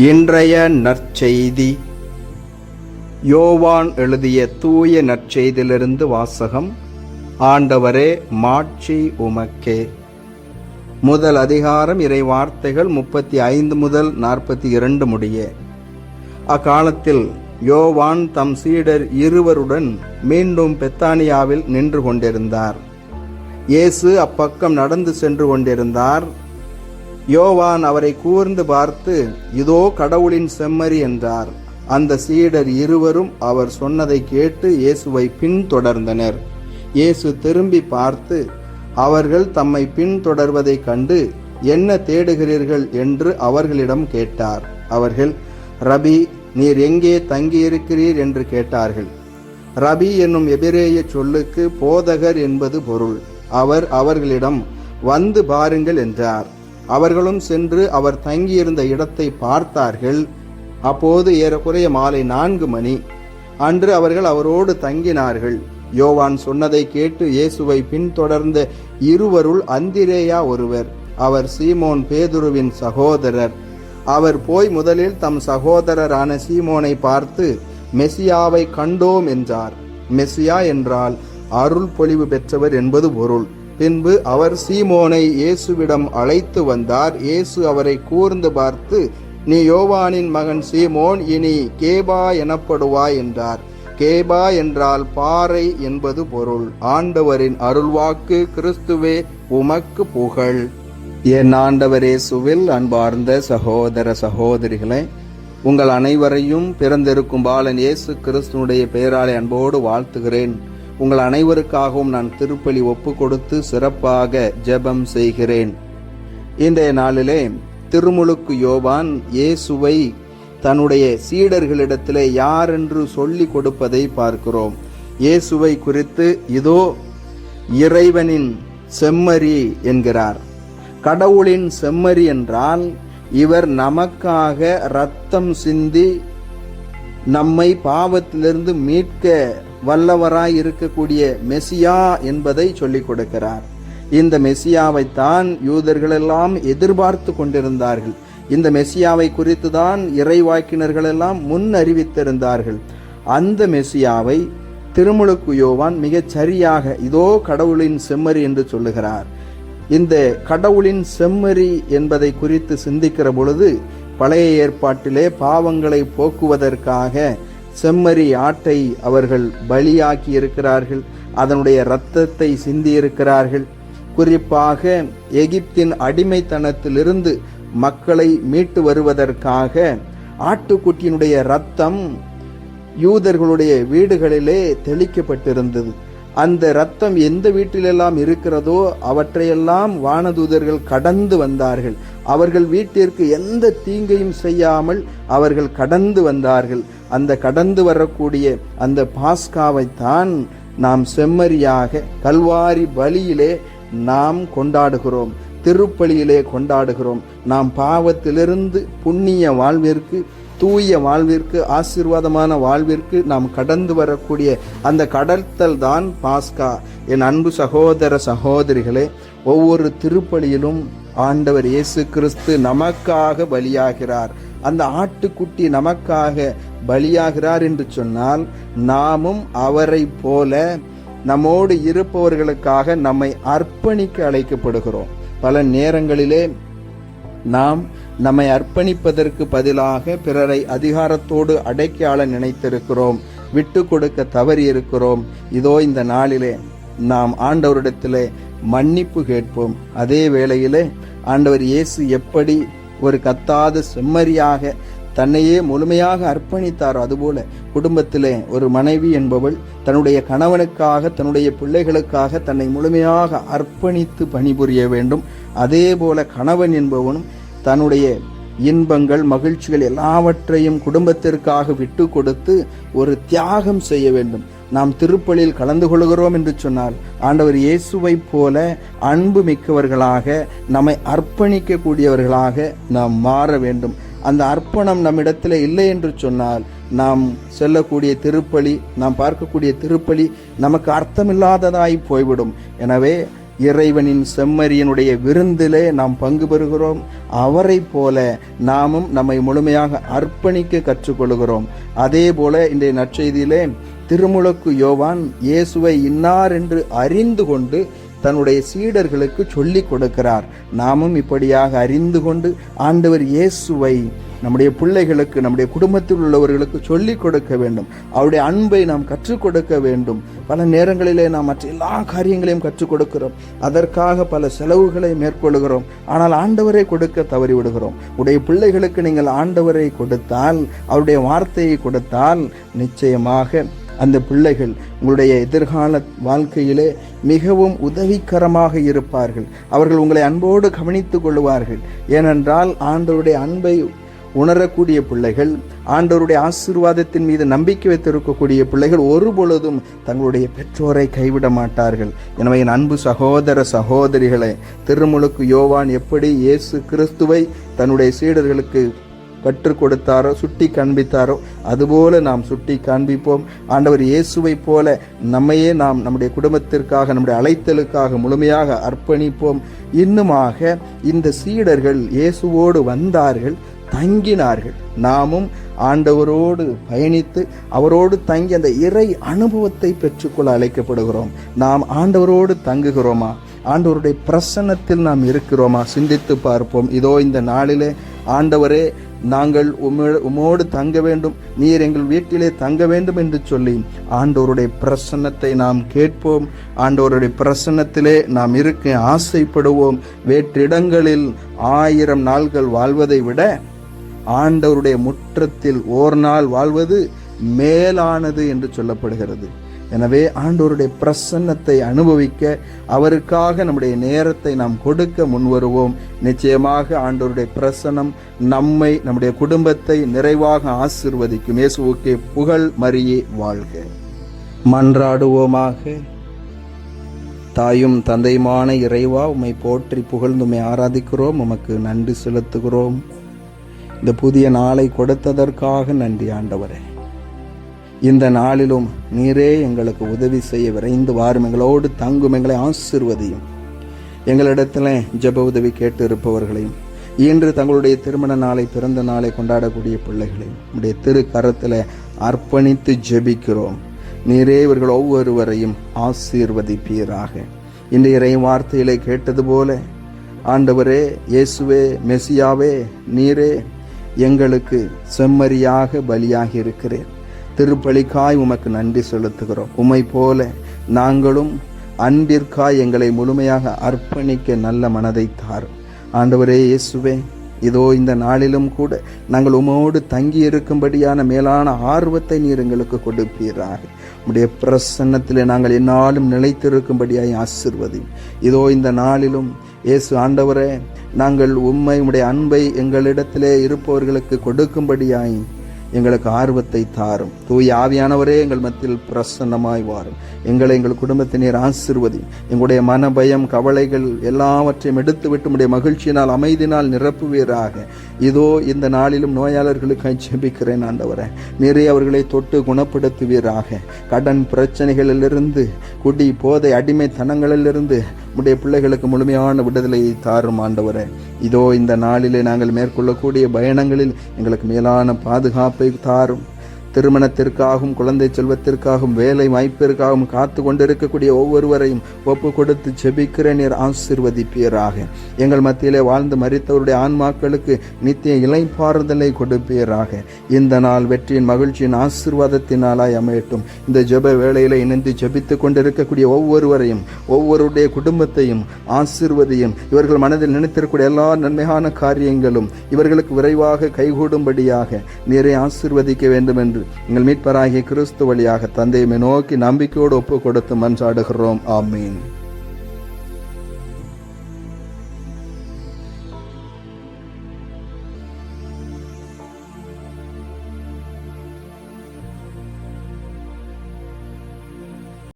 இன்றைய நற்செய்தி. யோவான் எழுதிய தூய நற்செய்தியிலிருந்து வாசகம். ஆண்டவரே மாட்சி உமக்கே. முதல் அதிகாரம் இறை வார்த்தைகள் முப்பத்தி ஐந்து முதல் நாற்பத்தி இரண்டு முடிய. அக்காலத்தில் யோவான் தம் சீடர் இருவருடன் மீண்டும் பெத்தானியாவில் நின்று கொண்டிருந்தார். இயேசு அப்பக்கம் நடந்து சென்று கொண்டிருந்தார். யோவான் அவரை கூர்ந்து பார்த்து இதோ கடவுளின் செம்மறி என்றார். அந்த சீடர் இருவரும் அவர் சொன்னதை கேட்டு இயேசுவை பின்தொடர்ந்தனர். இயேசு திரும்பி பார்த்து அவர்கள் தம்மை பின்தொடர்வதைக் கண்டு என்ன தேடுகிறீர்கள்? என்று அவர்களிடம் கேட்டார். அவர்கள் ரபி நீர் எங்கே தங்கியிருக்கிறீர்? என்று கேட்டார்கள். ரபி என்னும் எபிரேய சொல்லுக்கு போதகர் என்பது பொருள். அவர் அவர்களிடம் வந்து பாருங்கள் என்றார். அவர்களும் சென்று அவர் தங்கியிருந்த இடத்தை பார்த்தார்கள். அப்போது ஏறக்குறைய மாலை நான்கு மணி. அன்று அவர்கள் அவரோடு தங்கினார்கள். யோவான் சொன்னதை கேட்டு இயேசுவை பின்தொடர்ந்த இருவருள் அந்திரேயா ஒருவர் அவர் சீமோன் பேதுருவின் சகோதரர். அவர் போய் முதலில் தம் சகோதரரான சீமோனை பார்த்து மெசியாவை கண்டோம் என்றார். மெசியா என்றால் அருள் பொழிவு பெற்றவர் என்பது பொருள். பின்பு அவர் சீமோனை இயேசுவிடம் அழைத்து வந்தார். இயேசு அவரை கூர்ந்து பார்த்து நீ யோவானின் மகன் சீமோன் இனி கேபா எனப்படுவாய் என்றார். கேபா என்றால் பாறை என்பது பொருள். ஆண்டவரின் அருள்வாக்கு கிறிஸ்துவே உமக்கு புகழ். என் ஆண்டவரே சுவில் அன்பார்ந்த சகோதர சகோதரிகளே உங்கள் அனைவரையும் பிறந்திருக்கும் பாலன் இயேசு கிறிஸ்துனுடைய பெயராலே அன்போடு வாழ்த்துகிறேன். உங்கள் அனைவருக்காகவும் நான் திருப்பலி ஒப்பு கொடுத்து சிறப்பாக ஜெபம் செய்கிறேன். இன்றைய நாளிலே திருமுழுக்கு யோவான் இயேசுவை தன்னுடைய சீடர்களிடத்திலே யார் என்று சொல்லி கொடுப்பதை பார்க்கிறோம். இயேசுவை குறித்து இதோ இறைவனின் செம்மறி என்கிறார். கடவுளின் செம்மறி என்றால் இவர் நமக்காக ரத்தம் சிந்தி நம்மை பாவத்திலிருந்து மீட்க வல்லவராய் இருக்கக்கூடிய மெசியா என்பதை சொல்லிக் கொடுக்கிறார். இந்த மெசியாவைத்தான் யூதர்களெல்லாம் எதிர்பார்த்து கொண்டிருந்தார்கள். இந்த மெசியாவை குறித்து தான் இறைவாக்கினர்கள் எல்லாம் முன் அறிவித்திருந்தார்கள். அந்த மெசியாவை திருமுழுக்கு யோவான் மிகச் சரியாக இதோ கடவுளின் செம்மறி என்று சொல்லுகிறார். இந்த கடவுளின் செம்மறி என்பதை குறித்து சிந்திக்கிற பொழுது பழைய ஏற்பாட்டிலே பாவங்களை போக்குவதற்காக செம்மறி ஆட்டை அவர்கள் பலியாக்கி இருக்கிறார்கள். அதனுடைய இரத்தத்தை சிந்தியிருக்கிறார்கள் குறிப்பாக எகிப்தின் அடிமைத்தனத்திலிருந்து மக்களை மீட்டு வருவதற்காக ஆட்டுக்குட்டியினுடைய ரத்தம் யூதர்களுடைய வீடுகளிலே தெளிக்கப்பட்டிருந்தது. அந்த ரத்தம் எந்த வீட்டிலெல்லாம் இருக்கிறதோ அவற்றையெல்லாம் வானதூதர்கள் கடந்து வந்தார்கள். அவர்கள் வீட்டிற்கு எந்த தீங்கையும் செய்யாமல் அவர்கள் கடந்து வந்தார்கள். அந்த கடந்து வரக்கூடிய அந்த பாஸ்காவைத்தான் நாம் செம்மறியாக கல்வாரி பலியிலே நாம் கொண்டாடுகிறோம். திருப்பலியிலே கொண்டாடுகிறோம். நாம் பாவத்திலிருந்து புண்ணிய வாழ்விற்கு தூய வாழ்விற்கு ஆசீர்வாதமான வாழ்விற்கு நாம் கடந்து வரக்கூடிய அந்த கடத்தல் தான் பாஸ்கா. என் அன்பு சகோதர சகோதரிகளே ஒவ்வொரு திருப்பலியிலும் ஆண்டவர் இயேசு கிறிஸ்து நமக்காக பலியாகிறார். அந்த ஆட்டுக்குட்டி நமக்காக பலியாகிறார் என்று சொன்னால் நாமும் அவரை போல நம்மோடு இருப்பவர்களுக்காக நம்மை அர்ப்பணிக்க அழைக்கப்படுகிறோம். பல நேரங்களிலே நாம் நம்மை அர்ப்பணிப்பதற்கு பதிலாக பிறரை அதிகாரத்தோடு அடைக்கையாள நினைத்திருக்கிறோம் விட்டு கொடுக்க தவறி இருக்கிறோம் இதோ இந்த நாளிலே நாம் ஆண்டவரிடத்திலே மன்னிப்பு கேட்போம். அதே வேளையிலே ஆண்டவர் இயேசு எப்படி ஒரு கத்தாத செம்மறியாக தன்னையே முழுமையாக அர்ப்பணித்தாரோ அதுபோல குடும்பத்திலே ஒரு மனைவி என்பவள் தன்னுடைய கணவனுக்காக தன்னுடைய பிள்ளைகளுக்காக தன்னை முழுமையாக அர்ப்பணித்து பணிபுரிய வேண்டும். அதே போல கணவன் என்பவனும் தன்னுடைய இன்பங்கள் மகிழ்ச்சிகள் எல்லாவற்றையும் குடும்பத்திற்காக விட்டு கொடுத்து ஒரு தியாகம் செய்ய வேண்டும். நாம் திருப்பலில் கலந்து கொள்கிறோம் என்று சொன்னால் ஆண்டவர் இயேசுவை போல அன்பு மிக்கவர்களாக நம்மை அர்ப்பணிக்கக்கூடியவர்களாக நாம் மாற வேண்டும். அந்த அர்ப்பணம் நம்மிடத்தில் இல்லை என்று சொன்னால் நாம் செல்லக்கூடிய திருப்பலி நாம் பார்க்கக்கூடிய திருப்பலி நமக்கு அர்த்தமில்லாததாய் போய்விடும். எனவே இறைவனின் செம்மறியனுடைய விருந்திலே நாம் பங்கு பெறுகிறோம். அவரைப் போல நாமும் நம்மை முழுமையாக அர்ப்பணிக்க கற்றுக்கொள்கிறோம். அதே போல இன்றைய நற்செய்தியிலே திருமுழக்கு யோவான் இயேசுவை இன்னார் என்று அறிந்து கொண்டு தன்னுடைய சீடர்களுக்கு சொல்லிக் கொடுக்கிறார். நாமும் இப்படியாக அறிந்து கொண்டு ஆண்டவர் இயேசுவை நம்முடைய பிள்ளைகளுக்கு நம்முடைய குடும்பத்தில் உள்ளவர்களுக்கு சொல்லிக் கொடுக்க வேண்டும். அவருடைய அன்பை நாம் கற்றுக் கொடுக்க வேண்டும். பல நேரங்களிலே நாம் மற்ற எல்லா காரியங்களையும் கற்றுக் கொடுக்கிறோம். அதற்காக பல செலவுகளை மேற்கொள்கிறோம். ஆனால் ஆண்டவரை கொடுக்க தவறிவிடுகிறோம். உடைய பிள்ளைகளுக்கு நீங்கள் ஆண்டவரை கொடுத்தால் அவருடைய வார்த்தையை கொடுத்தால் நிச்சயமாக அந்த பிள்ளைகள் உங்களுடைய எதிர்கால வாழ்க்கையிலே மிகவும் உதவிகரமாக இருப்பார்கள். அவர்கள் உங்களை அன்போடு கவனித்துக் கொள்வார்கள். ஏனென்றால் ஆண்டவருடைய அன்பை உணரக்கூடிய பிள்ளைகள் ஆண்டவருடைய ஆசீர்வாதத்தின் மீது நம்பிக்கை வைத்திருக்கக்கூடிய பிள்ளைகள் ஒருபொழுதும் தங்களுடைய பெற்றோரை கைவிட மாட்டார்கள். எனவே என் அன்பு சகோதர சகோதரிகளை திருமுழுக்கு யோவான் எப்படி இயேசு கிறிஸ்துவை தன்னுடைய சீடர்களுக்கு கற்றுக் கொடுத்தாரோ சுட்டி காண்பித்தாரோ அதுபோல நாம் சுட்டி காண்பிப்போம். ஆண்டவர் இயேசுவை போல நம்மையே நாம் நம்முடைய குடும்பத்திற்காக நம்முடைய அழைத்தலுக்காக முழுமையாக அர்ப்பணிப்போம். இன்னுமாக இந்த சீடர்கள் இயேசுவோடு வந்தார்கள். தங்கினார்கள். நாமும் ஆண்டவரோடு பயணித்து அவரோடு தங்கி அந்த இறை அனுபவத்தை பெற்றுக்கொள்ள அழைக்கப்படுகிறோம். நாம் ஆண்டவரோடு தங்குகிறோமா? ஆண்டவருடைய பிரசன்னத்தில் நாம் இருக்கிறோமா? சிந்தித்து பார்ப்போம். இதோ இந்த நாளிலே ஆண்டவரே நாங்கள் உம்மோ- உம்மோடு தங்க வேண்டும். நீர் எங்கள் வீட்டிலே தங்க வேண்டும் என்று சொல்லி ஆண்டவருடைய பிரசன்னத்தை நாம் கேட்போம். ஆண்டவருடைய பிரசன்னத்திலே நாம் இருக்க ஆசைப்படுவோம். வேற்றிடங்களில் ஆயிரம் நாள்கள் வாழ்வதை விட ஆண்டவருடைய முற்றத்தில் ஓர் நாள் வாழ்வது மேலானது என்று சொல்லப்படுகிறது. எனவே ஆண்டவருடைய பிரசன்னத்தை அனுபவிக்க அவருக்காக நம்முடைய நேரத்தை நாம் கொடுக்க முன்வருவோம். நிச்சயமாக ஆண்டவருடைய பிரசன்னம் நம்மை நம்முடைய குடும்பத்தை நிறைவாக ஆசிர்வதிக்கும். இயேசுவுக்கே புகழ் மரியே வாழ்க. மன்றாடுவோமாக. தாயும் தந்தையுமான இறைவா உம்மை போற்றி புகழ்ந்து உம்மை ஆராதிக்கிறோம். உமக்கு நன்றி செலுத்துகிறோம். இந்த புதிய நாளை கொடுத்ததற்காக நன்றி ஆண்டவரே. இந்த நாளிலும் நீரே எங்களுக்கு உதவி செய்ய விரைந்து வாரும். எங்களோடு தங்கும் எங்களை ஆசிர்வதியும். எங்களிடத்தில் ஜெப உதவி கேட்டு இருப்பவர்களையும் இன்று தங்களுடைய திருமண நாளை பிறந்த நாளை கொண்டாடக்கூடிய பிள்ளைகளையும் உடைய திரு கரத்தில் அர்ப்பணித்து ஜெபிக்கிறோம். நீரே இவர்கள் ஒவ்வொருவரையும் ஆசீர்வதிப்பீராக. இன்றைய இறை வார்த்தையிலே கேட்டது போல ஆண்டவரே இயேசுவே மெசியாவே நீரே எங்களுக்கு செம்மறியாக பலியாகி இருக்கிறேன். திருப்பலிக்காய் உமக்கு நன்றி செலுத்துகிறோம். உமை போல நாங்களும் அன்பிற்காய் எங்களை முழுமையாக அர்ப்பணிக்க நல்ல மனதை தாரும் ஆண்டவரே இயேசுவே இதோ இந்த நாளிலும் கூட நாங்கள் உமோடு தங்கி இருக்கும்படியான மேலான ஆர்வத்தை நீர் எங்களுக்கு கொடுப்பீராக. உடைய பிரசன்னத்தில் நாங்கள் என்னாலும் நிலைத்திருக்கும்படியாய் ஆசிர்வதி இதோ இந்த நாளிலும் இயேசு ஆண்டவரே நாங்கள் உம்மை உடைய அன்பை எங்களிடத்திலே இருப்பவர்களுக்கு கொடுக்கும்படியாய் எங்களுக்கு ஆர்வத்தை தாரும். தூய் ஆவியானவரே எங்கள் மத்தியில் பிரசன்னமாய் வாரும். எங்களை எங்கள் குடும்பத்தினர் ஆசிர்வதி. எங்களுடைய மன பயம் கவலைகள் எல்லாவற்றையும் எடுத்துவிட்டு உடைய மகிழ்ச்சியினால் அமைதினால் நிரப்புவீராக. இதோ இந்த நாளிலும் நோயாளர்களுக்காக ஜெபிக்கிறேன் ஆண்டவரை. நிறைய அவர்களை தொட்டு குணப்படுத்துவீராக. கடன் பிரச்சனைகளிலிருந்து குடி போதை அடிமைத்தனங்களிலிருந்து உடைய பிள்ளைகளுக்கு முழுமையான விடுதலையை தாரும் ஆண்டவரை. இதோ இந்த நாளிலே நாங்கள் மேற்கொள்ளக்கூடிய பயணங்களில் எங்களுக்கு மேலான பாதுகாப்பை தாரும். திருமணத்திற்காகவும் குழந்தை செல்வத்திற்காகவும் வேலை வாய்ப்பிற்காகவும் காத்து கொண்டிருக்கக்கூடிய ஒவ்வொருவரையும் ஒப்பு கொடுத்து ஜெபிக்கிற நீர் ஆசிர்வதிப்பீராக. எங்கள் மத்தியிலே வாழ்ந்து மறித்தவருடைய ஆன்மாக்களுக்கு நித்திய இலைப்பாறுதலை கொடுப்பீராக. இந்த நாள் வெற்றியின் மகிழ்ச்சியின் ஆசிர்வாதத்தினாலாய் அமையட்டும். இந்த ஜெப வேளையில இணைந்து ஜெபித்துக் கொண்டிருக்கக்கூடிய ஒவ்வொருவரையும் ஒவ்வொருடைய குடும்பத்தையும் ஆசிர்வதியும் இவர்கள் மனதில் நினைத்திருக்கக்கூடிய எல்லா நன்மையான காரியங்களும் இவர்களுக்கு விரைவாக கைகூடும்படியாக நீரை ஆசிர்வதிக்க வேண்டும் என்று எங்கள் மீட்பராகிய கிறிஸ்து வழியாக தந்தையுமே நோக்கி நம்பிக்கையோடு ஒப்பு கொடுத்து மன்றாடுகிறோம். ஆமீன்.